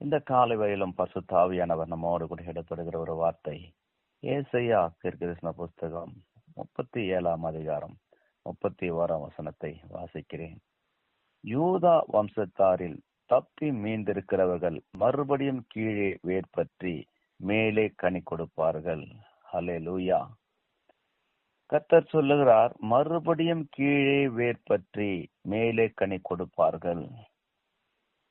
இந்த காலை வயலும் பசுத்தாவியானவர் நம்மோடு கூட இடப்படுகிற ஒரு வார்த்தை. ஏசையா கிருஷ்ண புஸ்தகம் முப்பத்தி ஏழாம் அதிகாரம் முப்பத்தி ஓராம் வசனத்தை வாசிக்கிறேன். யூதா வம்சத்தாரில் தப்பி மீந்திருக்கிறவர்கள் மறுபடியும் கீழே வேர்பற்றி மேலே கனி கொடுப்பார்கள். ஹலே லூயா கத்தர் சொல்லுகிறார் மறுபடியும் கீழே வேர்பற்றி மேலே கனி கொடுப்பார்கள்.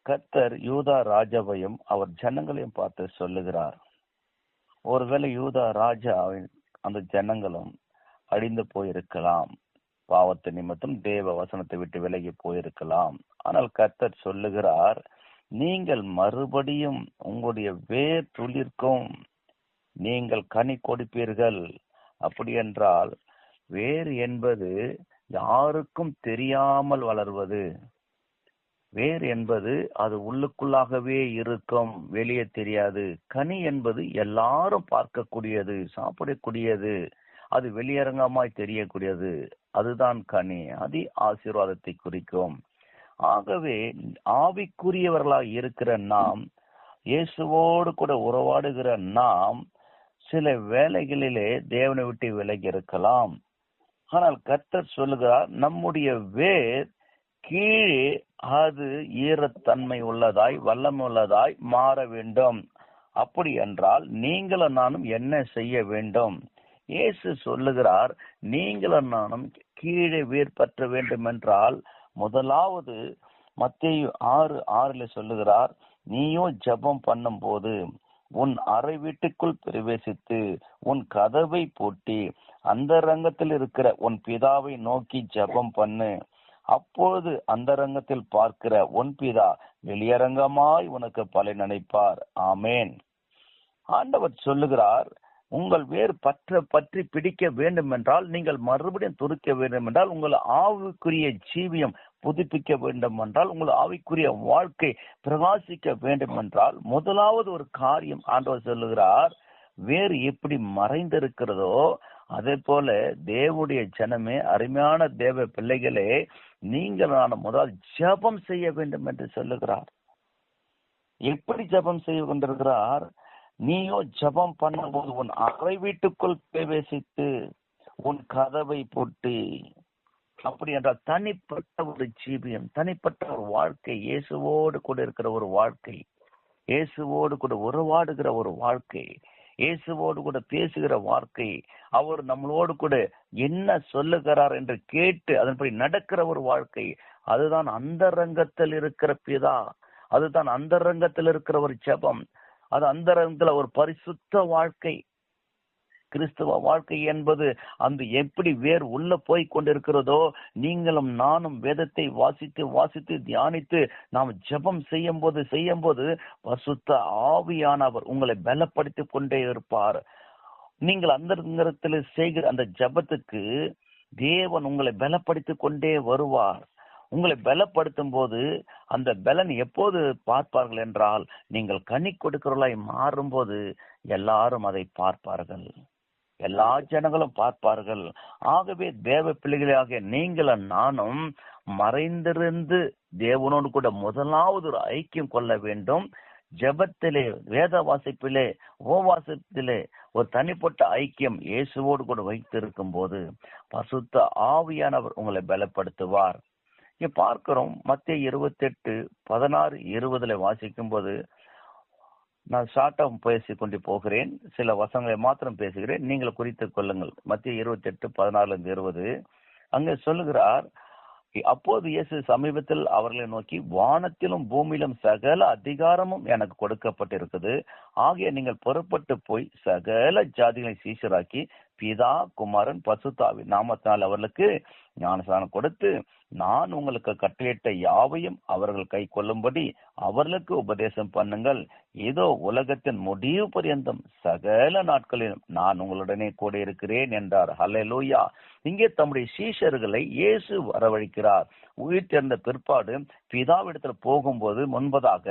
கத்தர் யூதா ராஜாவையும் அவர் ஜனங்களையும் பார்த்து சொல்லுகிறார். ஒருவேளை யூதா ராஜா அந்த ஜனங்களும் அழிந்து போயிருக்கலாம். பாவத்து நிமித்தம் தேவ வசனத்தை விட்டு விலகி போயிருக்கலாம். ஆனால் கத்தர் சொல்லுகிறார் நீங்கள் மறுபடியும் உங்களுடைய வேர் துளிர்க்கும் நீங்கள் கனி கொடுப்பீர்கள். அப்படி என்றால் வேர் என்பது யாருக்கும் தெரியாமல் வளர்வது. வேர் என்பது அது உள்ளுக்குள்ளாகவே இருக்கும் வெளியே தெரியாது. கனி என்பது எல்லாரும் பார்க்கக்கூடியது சாப்பிடக்கூடியது அது வெளியரங்கமாய் தெரியக்கூடியது. அதுதான் கனி. அதி ஆசீர்வாதத்தை குறிக்கும். ஆகவே ஆவிக்குரியவர்களாக இருக்கிற நாம் இயேசுவோடு கூட உறவாடுகிற நாம் சில வேலைகளிலே தேவனை விட்டு விலகி இருக்கலாம். ஆனால் கர்த்தர் சொல்லுகிறார் நம்முடைய வேர் கீழே அது ஈரத்தன்மை உள்ளதாய் வல்லம் உள்ளதாய் மாற வேண்டும். அப்படி என்றால் நீங்களும் நானும் என்ன செய்ய வேண்டும்? இயேசு சொல்லுகிறார் நீங்களும் நானும் கீழே வேர் வேண்டும் என்றால் முதலாவது மத்திய ஆறு ஆறுல சொல்லுகிறார் நீயும் ஜபம் பண்ணும் போது உன் அறை வீட்டுக்குள் பிரவேசித்து உன் கதவை பூட்டி அந்த ரங்கத்தில் இருக்கிற உன் பிதாவை நோக்கி ஜபம் பண்ணு. அப்பொழுது அந்தரங்கத்தில் பார்க்கிற உன் பிதா வெளியரங்கமாய் உனக்கு பலன் நினைப்பார் ஆமேன். ஆண்டவர் சொல்லுகிறார் உங்கள் வேர் பற்ற பற்றி பிடிக்க வேண்டும் என்றால் நீங்கள் மறுபடியும் துருக்க வேண்டும் என்றால் உங்கள் ஆவிக்குரிய ஜீவியம் புதுப்பிக்க வேண்டும் என்றால் உங்கள் ஆவிக்குரிய வாழ்க்கை பிரகாசிக்க வேண்டும் என்றால் முதலாவது ஒரு காரியம் ஆண்டவர் சொல்லுகிறார் வேறு எப்படி மறைந்திருக்கிறதோ அதே போல தேவனுடைய ஜனமே அருமையான தேவ பிள்ளைகளே நீங்கள் நான் முதல் ஜபம் செய்ய வேண்டும் என்று சொல்லுகிறார். எப்படி ஜபம் செய்ய கொண்டிருக்கிறார்? நீயோ ஜபம் பண்ணும்போது உன் அறை வீட்டுக்குள் பிரவேசித்து உன் கதவை போட்டு அப்படி என்றால் தனிப்பட்ட ஒரு ஜீவியம் தனிப்பட்ட ஒரு வாழ்க்கை இயேசுவோடு கூட இருக்கிற ஒரு வாழ்க்கை இயேசுவோடு கூட உறவாடுகிற ஒரு வாழ்க்கை இயேசுவோடு கூட பேசுகிற வார்த்தை அவர் நம்மளோடு கூட என்ன சொல்லுகிறார் என்று கேட்டு அதன்படி நடக்கிற ஒரு வாழ்க்கை அதுதான் அந்த ரங்கத்தில் இருக்கிற பிதா அதுதான் அந்த ரங்கத்தில் இருக்கிற ஒரு ஜபம் அது அந்த ரங்கத்தில் ஒரு பரிசுத்த வாழ்க்கை. கிறிஸ்துவ வாழ்க்கை என்பது அந்த எப்படி வேர் உள்ள போய் கொண்டிருக்கிறதோ நீங்களும் நானும் வேதத்தை வாசித்து வாசித்து தியானித்து நாம் ஜபம் செய்யும் போது செய்யும் போது பசுத்த ஆவியானவர் உங்களை பலப்படுத்தி கொண்டே இருப்பார். நீங்கள் அந்த நேரத்தில் செய்கிற அந்த ஜபத்துக்கு தேவன் உங்களை பலப்படுத்தி கொண்டே வருவார். உங்களை பலப்படுத்தும் போது அந்த பலன் எப்போது பார்ப்பார்கள் என்றால் நீங்கள் கனி கொடுக்கிறவர்களாய் மாறும்போது எல்லாரும் அதை பார்ப்பார்கள். எல்லா ஜனங்களும் பார்ப்பார்கள். ஆகவே தேவ பிள்ளைகளாக நீங்களும் நானும் மறைந்திருந்து தேவனோடு கூட முதலாவது ஒரு ஐக்கியம் கொள்ள வேண்டும். ஜபத்திலே வேத வாசிப்பிலே ஓவாசத்திலே ஒரு தனிப்பட்ட ஐக்கியம் இயேசுவோடு கூட வைத்திருக்கும் போது பசுத்த ஆவியானவர் உங்களை பலப்படுத்துவார். இங்க பார்க்கிறோம் மத்திய இருபத்தி எட்டு பதினாறு இருபதுல வாசிக்கும் போது நான் ஷார்ட்டாக பேசி கொண்டு போகிறேன். சில வசங்களை மாத்திரம் பேசுகிறேன். நீங்கள் குறித்து கொள்ளுங்கள். மத்திய இருபத்தி எட்டு பதினாறுல இருந்து இருபது. அங்கே சொல்லுகிறார் அப்போது இயேசு சமீபத்தில் அவர்களை நோக்கி வானத்திலும் பூமியிலும் சகல அதிகாரமும் எனக்கு கொடுக்கப்பட்டிருக்குது. ஆகிய நீங்கள் புறப்பட்டு போய் சகல ஜாதிகளை சீசராக்கி பிதா குமாரன் பசுதாவி நாமத்தினால் அவர்களுக்கு ஞானசானம் கொடுத்து நான் உங்களுக்கு கட்டளையிட்ட யாவையும் அவர்கள் கை கொள்ளும்படி அவர்களுக்கு உபதேசம் பண்ணுங்கள். இதோ உலகத்தின் முடிவு பரியந்தம். சகல நாட்களிலும் நான் உங்களுடனே கூட இருக்கிறேன் என்றார். ஹலெலூயா இங்கே தம்முடைய சீஷர்களை இயேசு வரவழைக்கிறார். உயிர் தேர்ந்த பிற்பாடு பிதாவிடத்தில் போகும்போது முன்பதாக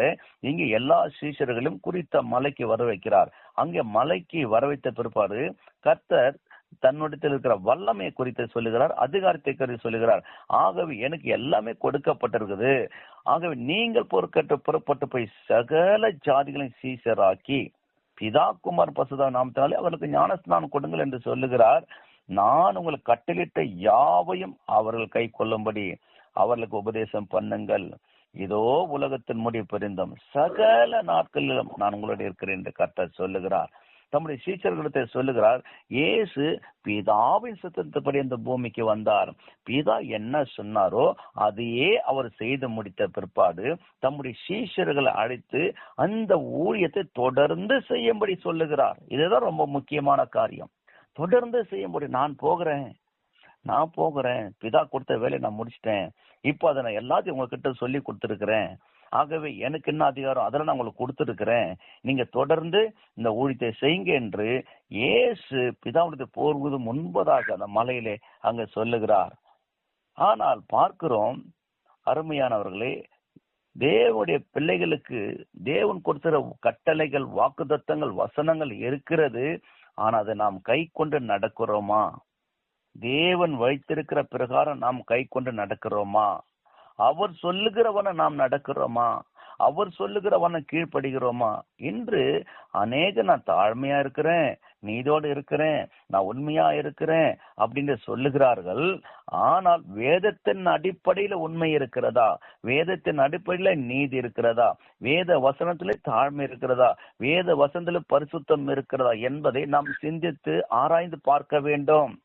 இங்கே எல்லா சீஷர்களும் குறித்த மலைக்கு வர வைக்கிறார் அங்கே மலைக்கு வர வைத்த பிற்பாடு கர்த்தர் தன்னுடைய இருக்கிற வல்லமை குறித்து சொல்லுகிறார் அதிகாரத்தை குறித்து சொல்லுகிறார். ஆகவே எனக்கு எல்லாமே கொடுக்கப்பட்டிருக்குது. ஆகவே நீங்கள் பொறுக்கற்று புறப்பட்டு போய் சகல ஜாதிகளையும் சீசராக்கி பிதா குமார் பசுதா நாமத்தினாலே அவர்களுக்கு ஞானஸ்நானம் கொடுங்கள் என்று சொல்லுகிறார். நான் உங்களுக்கு கட்டளிட்ட யாவையும் அவர்கள் கை கொள்ளும்படி அவர்களுக்கு உபதேசம் பண்ணுங்கள். இதோ உலகத்தின் முடிவு பெருந்தும். சகல நாட்களிலும் நான் உங்களோட இருக்கிறேன் என்று கர்த்தர் சொல்லுகிறார். தம்முடைய சீச்சர்களிடத்தை சொல்லுகிறார் இயேசு பிதாவின் சித்தத்தின்படி இந்த பூமிக்கு வந்தார். பிதா என்ன சொன்னாரோ அதையே அவர் செய்து முடித்த பிற்பாடு தம்முடைய சீஷர்களை அழைத்து அந்த ஊழியத்தை தொடர்ந்து செய்யும்படி சொல்லுகிறார். இதுதான் ரொம்ப முக்கியமான காரியம். தொடர்ந்து செய்யும்படி நான் போகிறேன். நான் போகிறேன். பிதா கொடுத்த வேலையை நான் முடிச்சிட்டேன். இப்போ அதை நான் எல்லாத்தையும் உங்ககிட்ட சொல்லி கொடுத்துருக்குறேன். ஆகவே எனக்கு என்ன அதிகாரம்? அதில் நான் உங்களுக்கு கொடுத்துருக்கிறேன். நீங்க தொடர்ந்து இந்த ஊழியத்தை செய்யுங்க என்று ஏசு பிதாவுடைய போர்வது முன்பதாக அந்த மலையிலே அங்க சொல்லுகிறார். ஆனால் பார்க்கிறோம் அருமையானவர்களே தேவனுடைய பிள்ளைகளுக்கு தேவன் கொடுக்கிற கட்டளைகள் வாக்குதத்தங்கள் வசனங்கள் இருக்கிறது. ஆனா அதை நாம் கை கொண்டு நடக்கிறோமா? தேவன் வைத்திருக்கிற பிரகாரம் நாம் கை கொண்டு நடக்கிறோமா? அவர் சொல்லுகிறவனை நாம் நடக்கிறோமா? அவர் சொல்லுகிறவனை கீழ்ப்படுகிறோமா? இன்று அநேக நான் தாழ்மையா இருக்கிறேன் நீதோடு இருக்கிறேன் நான் உண்மையா இருக்கிறேன் அப்படின்னு சொல்லுகிறார்கள். ஆனால் வேதத்தின் அடிப்படையில உண்மை இருக்கிறதா? வேதத்தின் அடிப்படையில நீதி இருக்கிறதா? வேத வசனத்துல தாழ்மை இருக்கிறதா? வேத வசனத்துல பரிசுத்தம் இருக்கிறதா என்பதை நாம் சிந்தித்து ஆராய்ந்து பார்க்க வேண்டும்.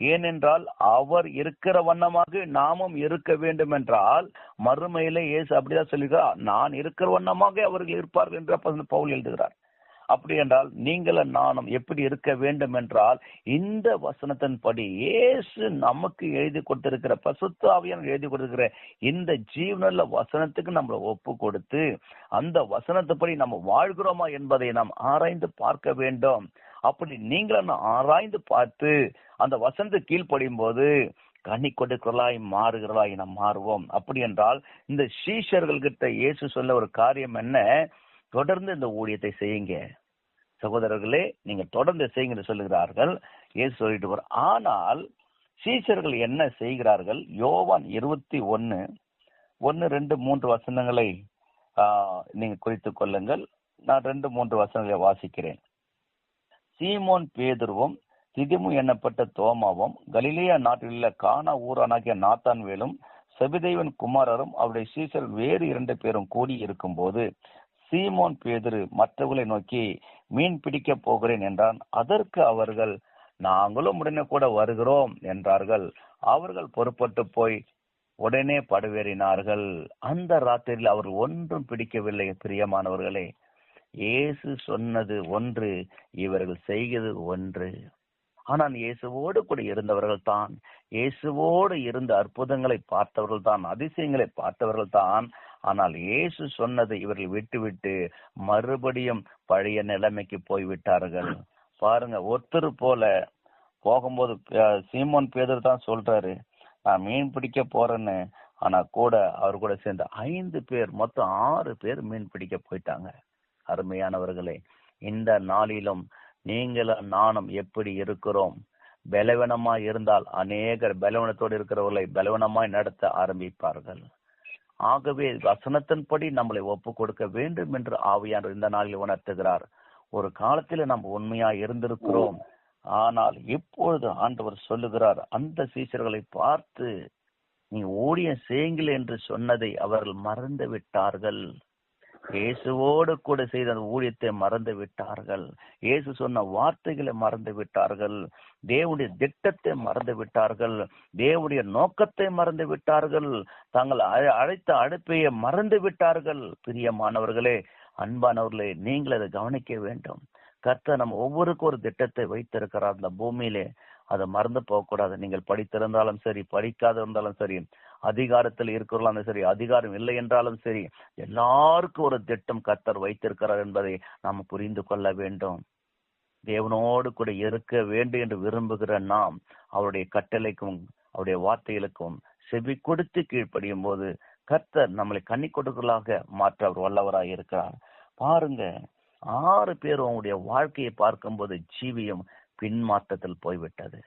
ஏனென்றால் அவர் இருக்கிற வண்ணமாக நாமும் இருக்க வேண்டும் என்றால் மறுமையில இயேசு அப்படிதான் சொல்லுகிறார் நான் இருக்கிற வண்ணமாக அவர்கள் இருப்பார்கள் என்று பவுல் எழுதுகிறார். அப்படி என்றால் நீங்கள் நானும் எப்படி இருக்க வேண்டும் என்றால் இந்த வசனத்தின்படி இயேசு நமக்கு எழுதி கொடுத்திருக்கிற பசுத்த ஆவியான எழுதி கொடுத்திருக்கிற இந்த ஜீவனல்ல வசனத்துக்கு நம்மளை ஒப்பு கொடுத்து அந்த வசனத்துப்படி நம்ம வாழ்கிறோமா என்பதை நாம் ஆராய்ந்து பார்க்க வேண்டும். அப்படி நீங்களும் ஆராய்ந்து பார்த்து அந்த வசந்த கீழ்ப்படியும் போது கனி கொடுக்கிறலாய் மாறுகிறலாய் நாம் மாறுவோம். அப்படி என்றால் இந்த சீஷர்கள் கிட்ட இயேசு சொல்ல ஒரு காரியம் என்ன? தொடர்ந்து இந்த ஊழியத்தை செய்யுங்க. சகோதரர்களே நீங்க தொடர்ந்து செய்யுங்க சொல்லுகிறார்கள். இயேசு சொல்லிட்டு வர ஆனால் சீஷர்கள் என்ன செய்கிறார்கள்? யோவான் இருபத்தி ஒன்னு ஒன்னு ரெண்டு மூன்று வசனங்களை நீங்க குறித்து கொள்ளுங்கள். நான் ரெண்டு மூன்று வசனங்களை வாசிக்கிறேன். சீமோன் பேதுருவும் திதிமு எண்ணப்பட்ட தோமாவும் கலிலேயா நாட்டிலுள்ள கானா ஊரானாகிய நாத்தான்வேலும் செபிதேவன் குமாரரும் அவருடைய சீசர் வேறு இரண்டு பேரும் கூடி இருக்கும் போது சீமோன் பேதுரு மற்றவர்களை நோக்கி மீன் பிடிக்க போகிறேன் என்றான். அதற்கு அவர்கள் நாங்களும் உடனே கூட வருகிறோம் என்றார்கள். அவர்கள் பொறுப்பட்டு போய் உடனே படுவேறினார்கள். அந்த ராத்திரியில் அவர் ஒன்றும் பிடிக்கவில்லை பிரியமானவர்களே. இயேசு சொன்னது ஒன்று இவர்கள் செய்கிறது ஒன்று. ஆனால் இயேசுவோடு கூட இருந்தவர்கள் தான். இயேசுவோடு இருந்த அற்புதங்களை பார்த்தவர்கள் தான் அதிசயங்களை பார்த்தவர்கள் தான். ஆனால் இயேசு சொன்னதை இவர்கள் விட்டுவிட்டு மறுபடியும் பழைய நிலைமைக்கு போய்விட்டார்கள். பாருங்க ஒருத்தர் போல போகும்போது சீமோன் பேதர் தான் சொல்றாரு நான் மீன் பிடிக்க போறேன்னு. ஆனா கூட அவர் கூட சேர்ந்த ஐந்து பேர் மொத்தம் ஆறு பேர் மீன் பிடிக்க போயிட்டாங்க. அருமையானவர்களே இந்த நாளிலும் நீங்களும் நானும் எப்படி இருக்கிறோம்? பலவீனமாய் இருந்தால் அநேகர் பலவீனத்தோடு இருக்கிறவர்களை பலவீனமாய் நடத்த ஆரம்பிப்பார்கள். ஆகவே வசனத்தின்படி நம்மளை ஒப்பு கொடுக்க வேண்டும் என்று ஆவியானவர் இந்த நாளில் உணர்த்துகிறார். ஒரு காலத்தில் நாம் உண்மையா இருந்திருக்கிறோம். ஆனால் இப்பொழுது ஆண்டவர் சொல்லுகிறார் அந்த சீசர்களை பார்த்து நீ ஊழியம் செய்யுங்கள் என்று சொன்னதை அவர்கள் மறந்து விட்டார்கள் இயேசுவோடு கூட செய்த அந்த ஊழியத்தை மறந்து விட்டார்கள். இயேசு சொன்ன வார்த்தைகளை மறந்து விட்டார்கள். தேவனுடைய திட்டத்தை மறந்து விட்டார்கள். தேவனுடைய நோக்கத்தை மறந்து விட்டார்கள். தாங்கள் அழைத்த அழைப்பையை மறந்து விட்டார்கள். பிரியமானவர்களே அன்பானவர்களே நீங்கள் அதை கவனிக்க வேண்டும். கர்த்தர் நம்ம ஒவ்வொருக்கும் ஒரு திட்டத்தை வைத்திருக்கிறார் அந்த பூமியிலே. அதை மறந்து போகக்கூடாது. நீங்கள் படித்திருந்தாலும் சரி படிக்காத இருந்தாலும் சரி அதிகாரத்தில் இருக்கிறாலும் சரி அதிகாரம் இல்லை என்றாலும் சரி எல்லாருக்கும் ஒரு திட்டம் கர்த்தர் வைத்திருக்கிறார் என்பதை நாம் புரிந்து கொள்ள வேண்டும். தேவனோடு கூட இருக்க வேண்டும் என்று விரும்புகிற நாம் அவருடைய கட்டளைக்கும் அவருடைய வார்த்தைகளுக்கும் செவி கொடுத்து கீழ்ப்படியும் போது கர்த்தர் நம்மளை கண்ணி கொடுக்கலாக மாற்ற அவர் வல்லவராக இருக்கிறார். பாருங்க ஆறு பேர் அவங்களுடைய வாழ்க்கையை பார்க்கும்போது ஜீவியம் பின்மாற்றத்தில் போய்விட்டது.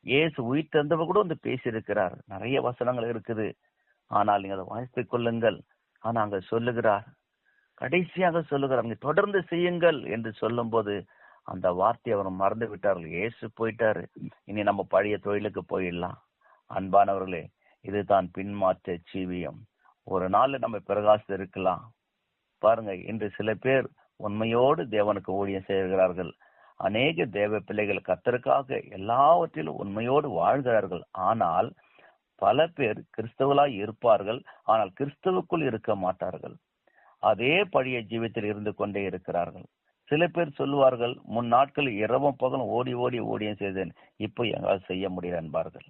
இயேசு உயிர் தந்தவ கூட வந்து பேசியிருக்கிறார். நிறைய வசனங்கள் இருக்குது. ஆனால் நீங்க அதை வாசித்துக் கொள்ளுங்கள். ஆனா அங்க சொல்லுகிறார். கடைசியாக சொல்லுகிறார். நீங்க தொடர்ந்து செய்யுங்கள் என்று சொல்லும்போது அந்த வார்த்தையை அவர் மறந்து விட்டார்கள். இயேசு போயிட்டாரு. இனி நம்ம பழைய தொழிலுக்கு போயிடலாம். அன்பானவர்களே இதுதான் பின்மாற்ற ஜீவியம். ஒரு நாள்ல நம்ம பிரகாசம் இருக்கலாம் பாருங்க இன்று சில பேர் உண்மையோடு தேவனுக்கு ஊழியம் செய்கிறார்கள். அநேக தேவ பிள்ளைகள் கத்தருக்காக எல்லாவற்றிலும் உண்மையோடு வாழ்கிறார்கள். ஆனால் பல பேர் கிறிஸ்தவர்களாய் இருப்பார்கள். ஆனால் கிறிஸ்தவுக்குள் இருக்க மாட்டார்கள். அதே பழைய ஜீவத்தில் இருந்து கொண்டே இருக்கிறார்கள். சில பேர் சொல்லுவார்கள் முன் நாட்கள் இரவும் பகலும் ஓடி ஓடி ஓடியும் செய்தேன். இப்போ எங்களால் செய்ய முடியல என்பார்கள்.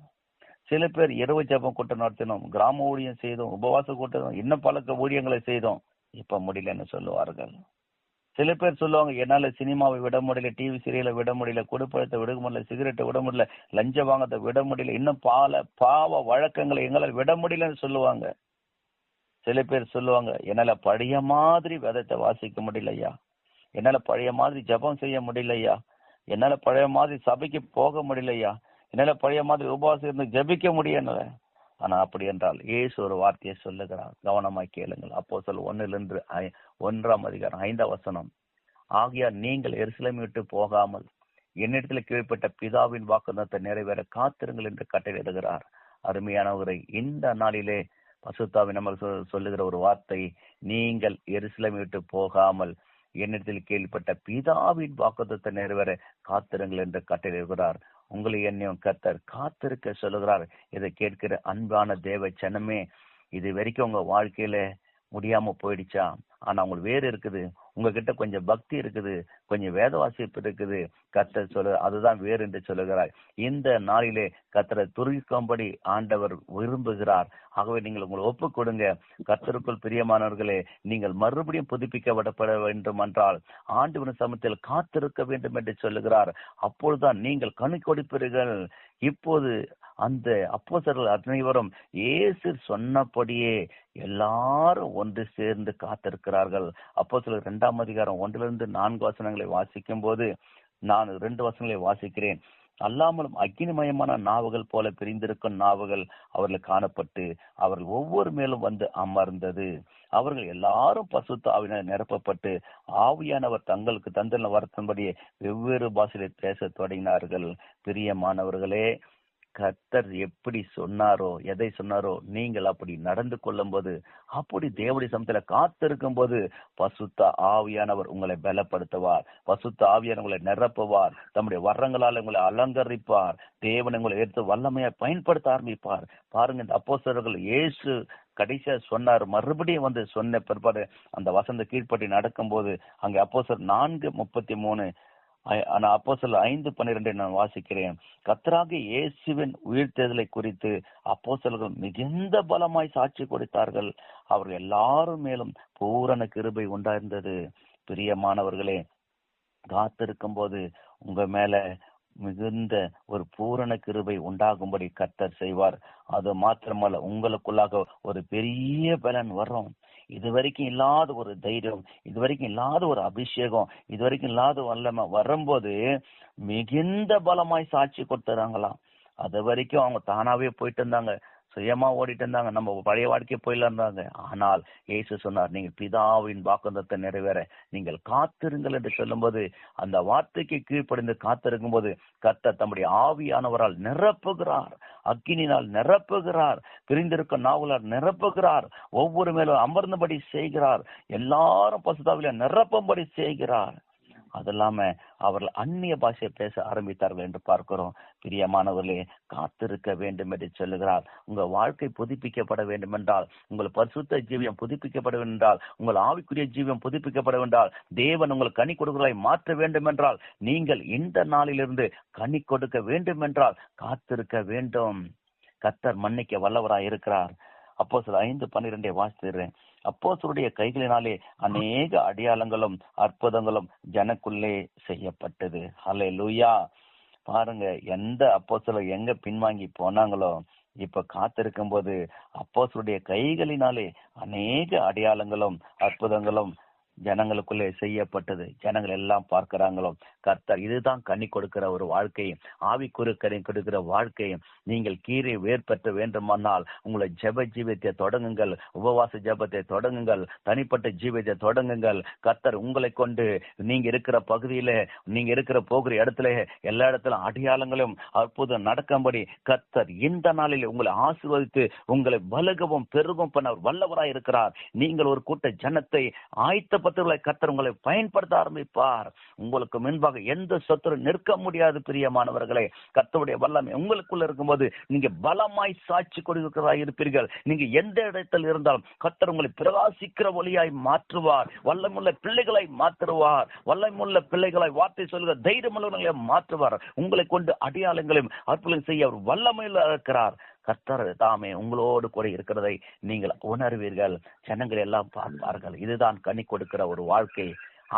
சில பேர் இரவு ஜபம் கூட்டம் நடத்தினோம் கிராம ஊழியம் செய்தோம் உபவாச கூட்டம் இன்னும் பழக்க ஊழியங்களை செய்தோம். இப்ப முடியலன்னு சொல்லுவார்கள். சில பேர் சொல்லுவாங்க என்னால சினிமாவை விட முடியல டிவி சீரியலை விட முடியல குடுப்பழத்தை விட முடியல சிகரெட்டை விட முடியல லஞ்ச வாங்கத்தை விட முடியல இன்னும் பால பாவ வழக்கங்களை எங்களால் விட முடியலன்னு சொல்லுவாங்க. சில பேர் சொல்லுவாங்க என்னால பழைய மாதிரி வேதத்தை வாசிக்க முடியலையா? என்னால பழைய மாதிரி ஜபம் செய்ய முடியலையா? என்னால பழைய மாதிரி சபைக்கு போக முடியலையா? என்னால பழைய மாதிரி உபவாசம் இருந்து ஜபிக்க முடியல? ஆனா அப்படி என்றால் ஏசு ஒரு வார்த்தையை சொல்லுகிறார். கவனமாய் கேளுங்கள். அப்போ சொல் ஒன்னிலிருந்து ஐ- ஒன்றாம் அதிகாரம் ஐந்தாம் வசனம். ஆகியா நீங்கள் எருசலேம் விட்டு போகாமல் என்னிடத்தில் கீழ்ப்பட்ட பிதாவின் வாக்குதத்தை நிறைவேற காத்திருங்கள் என்று கட்டளையிடுகிறார் அருமையானவரை இந்த நாளிலே பசுத்தாவி நமக்கு சொல்லுகிற ஒரு வார்த்தை நீங்கள் எருசலேம் விட்டு போகாமல் என்னிடத்தில் கீழ்ப்பட்ட பிதாவின் வாக்குதத்தை நிறைவேற காத்திருங்கள் என்று கட்டளையிடுகிறார் உங்களை என்னையும் கத்தர் காத்திருக்க சொல்லுகிறார். இதை கேட்கிற அன்பான தேவ சனமே இது வரைக்கும் உங்க வாழ்க்கையில முடியாம போயிடுச்சா? ஆனா உங்களுக்கு வேறு இருக்குது. உங்ககிட்ட கொஞ்சம் பக்தி இருக்குது. கொஞ்சம் வேத வாசிப்பு இருக்குது. கத்தர் சொல்லு அதுதான் வேறு என்று சொல்லுகிறார். இந்த நாளிலே கத்தரை துருவிக்கும்படி ஆண்டவர் விரும்புகிறார். ஆகவே நீங்கள் உங்களை ஒப்பு கொடுங்க கத்தருக்குள் பிரியமானவர்களே நீங்கள் மறுபடியும் புதுப்பிக்கப்படப்பட வேண்டும் என்றால் ஆண்டுவின் சமத்தில் காத்திருக்க வேண்டும் என்று சொல்லுகிறார். அப்பொழுதுதான் நீங்கள் கணி கொடுப்பீர்கள் இப்போது அந்த அப்போசர்கள் அனைவரும் இயேசு சொன்னபடியே எல்லாரும் ஒன்று சேர்ந்து காத்திருக்கிறார்கள். அப்போ சிலர் இரண்டாம் அதிகாரம் ஒன்றிலிருந்து நான்கு வசனங்களை வாசிக்கும் போது நான் இரண்டு வசனங்களை வாசிக்கிறேன். அல்லாமலும் அக்னிமயமான நாவுகள் போல பிரிந்திருக்கும் நாவுகள் அவர்கள் காணப்பட்டு அவர்கள் ஒவ்வொரு மேலும் வந்து அமர்ந்தது. அவர்கள் எல்லாரும் பசுத்த ஆவியினர் நிரப்பப்பட்டு ஆவியானவர் தங்களுக்கு தந்தன வரத்தின்படியே வெவ்வேறு பாஷையில பேசத் தொடங்கினார்கள். பிரியமானவர்களே கர்த்தர் எப்படி சொன்னாரோ எதை சொன்னாரோ நீங்கள் அப்படி நடந்து கொள்ளும் போது அப்படி தேவடி சமத்துல காத்திருக்கும் போது பசுத்த ஆவியானவர் உங்களை பலப்படுத்துவார். பசுத்த ஆவியானவர் உங்களை நிரப்புவார். தம்முடைய வரங்களால் உங்களை அலங்கரிப்பார். தேவன் உங்களை எடுத்து வல்லமையை பயன்படுத்த ஆரம்பிப்பார். பாருங்க இந்த அப்போசர்கள் இயேசு கடைசியா சொன்னார். மறுபடியும் வந்து சொன்ன பிற்பாடு அந்த வசந்த கீழ்ப்பட்டி நடக்கும்போது அங்க அப்போசர் நான்கு முப்பத்தி மூணு ஐ- ஆனா அப்போ சொல்ல ஐந்து பன்னிரெண்டை நான் வாசிக்கிறேன். கத்தராக இயேசுவின் தேர்தலை குறித்து அப்போசல்கள் மிகுந்த பலமாய் சாட்சி கொடுத்தார்கள். அவர்கள் எல்லாரும் மேலும் பூரண கிருபை உண்டாயிருந்தது. பிரியமானவர்களே காத்திருக்கும் போது உங்க மேல மிகுந்த ஒரு பூரண கிருபை உண்டாகும்படி கர்த்தர் செய்வார். அது மாத்திரமல்ல உங்களுக்குள்ளாக ஒரு பெரிய பலன் வரும். இதுவரைக்கும் இல்லாத ஒரு தைரியம் இதுவரைக்கும் இல்லாத ஒரு அபிஷேகம் இதுவரைக்கும் இல்லாத வல்லமை வரும்போது மிகுந்த பலமாய் சாட்சி கொடுத்துறாங்களாம். அது வரைக்கும் அவங்க தானாவே போயிட்டு இருந்தாங்க. சுயமா ஓடிட்டு இருந்தாங்க. நம்ம பழைய வாழ்க்கை போயில இருந்தாங்க. ஆனால் இயேசு சொன்னார் நீங்கள் பிதாவின் வாக்குந்தத்தை நிறைவேற. நீங்கள் காத்திருங்கள் என்று சொல்லும்போது அந்த வார்த்தைக்கு கீழ்ப்படிந்து காத்திருக்கும் போது கத்த தம்முடைய ஆவியானவரால் நிரப்புகிறார். அக்கினினால் நிரப்புகிறார். பிரிந்திருக்கும் நாவலால் நிரப்புகிறார். ஒவ்வொரு மேலும் அமர்ந்தபடி செய்கிறார். எல்லாரும் பசுதாவில நிரப்பும்படி செய்கிறார். அது இல்லாம அவர்கள் அந்நிய பாஷையை பேச ஆரம்பித்தார்கள் என்று பார்க்கிறோம். பிரியமானவர்களே காத்திருக்க வேண்டும் என்று சொல்லுகிறார். உங்க வாழ்க்கை புதுப்பிக்கப்பட வேண்டும் என்றால் உங்கள் பரிசுத்த ஜீவியம் புதுப்பிக்கப்பட வேண்டும் என்றால் உங்கள் ஆவிக்குரிய ஜீவியம் புதுப்பிக்கப்பட என்றால் தேவன் உங்கள் கனி கொடுக்கலை மாற்ற வேண்டும் என்றால் நீங்கள் இந்த நாளிலிருந்து கனி கொடுக்க வேண்டும் என்றால் காத்திருக்க வேண்டும். கத்தர் மன்னிக்க வல்லவராய் இருக்கிறார் அப்போ சில ஐந்து பன்னிரெண்டை வாசித்துறேன் அப்போசருடைய கைகளினாலே அநேக அடையாளங்களும் அற்புதங்களும் ஜனக்குள்ளே செய்யப்பட்டது. ஹலே லூயா பாருங்க எந்த அப்போஸ்தலர் எங்க பின்வாங்கி போனாங்களோ இப்ப காத்திருக்கும் போது அப்போசருடைய கைகளினாலே அநேக அடையாளங்களும் அற்புதங்களும் ஜனங்களுக்குள்ளே செய்யப்பட்டது. ஜனங்கள் எல்லாம் பார்க்கிறாங்களோ? கர்த்தர் இதுதான் கனி கொடுக்கிற ஒரு வாழ்க்கையும் ஆவிக்குறு கனி கொடுக்கிற வாழ்க்கையும் நீங்கள் கீரை வேர் பெற்ற வேண்டுமானால் உங்களை ஜெப ஜீவியத்தை தொடங்குங்கள். உபவாச ஜெபத்தை தொடங்குங்கள். தனிப்பட்ட ஜீவியத்தை தொடங்குங்கள். கர்த்தர் உங்களை கொண்டு நீங்க இருக்கிற பகுதியில நீங்க இருக்கிற போகிற இடத்துல எல்லா இடத்திலும் அடையாளங்களும் அற்புதம் நடக்கும்படி கர்த்தர் இந்த நாளில் உங்களை ஆசிர்வதித்து உங்களை பலகவும் பெருகும் பண்ண வல்லவராய் இருக்கிறார் நீங்கள் ஒரு கூட்ட ஜனத்தை ஆயத்தப்பட்டவர்களை கத்தர் உங்களை பயன்படுத்த ஆரம்பிப்பார். உங்களுக்கு முன்பாக எந்த சொத்து நிற்க முடியாது பிரியமானவர்களே. கத்தருடைய வல்லமை உங்களுக்குள்ள இருக்கும்போது நீங்க பலமாய் சாட்சி கொடுக்கிறதா இருப்பீர்கள். நீங்க எந்த இடத்தில் இருந்தாலும் கத்தர் உங்களை பிரகாசிக்கிற ஒளியாய் மாற்றுவார். வல்லமுள்ள பிள்ளைகளை மாற்றுவார். வல்லமுள்ள பிள்ளைகளை வார்த்தை சொல்கிற தைரியமுள்ளவர்களை மாற்றுவார். உங்களை கொண்டு அடையாளங்களையும் அற்புதம் செய்ய அவர் வல்லமையில் இருக்கிறார். கர்த்தர் தாமே உங்களோடு கூட இருக்கிறதை நீங்கள் உணர்வீர்கள். ஜனங்கள் எல்லாம் பார்ப்பார்கள். இதுதான் கனி கொடுக்கிற ஒரு வாழ்க்கை.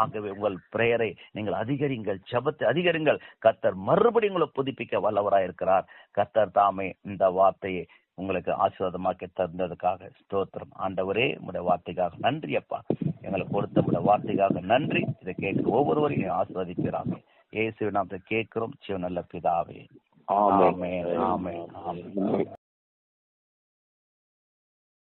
ஆகவே உங்கள் பிரேயரை நீங்கள் அதிகரிங்கள். ஜெபத்தை அதிகரிங்கள். கர்த்தர் மறுபடியும் உங்களை புதுப்பிக்க வல்லவராய் இருக்கிறார். கர்த்தர் தாமே இந்த வார்த்தையை உங்களுக்கு ஆசீர்வாதமாக்கி தந்ததுக்காக ஸ்தோத்திரம். ஆண்டவரே உடைய வார்த்தைக்காக நன்றி அப்பா. எங்களுக்கு கொடுத்த உடைய வார்த்தைக்காக நன்றி. இதை கேட்க ஒவ்வொருவரையும் ஆசீர்வதிக்கிறாங்க. இயேசு நாம் கேட்கிறோம். சிவ நல்ல பிதாவே. ஆமென். ஆமென். ஆமென்.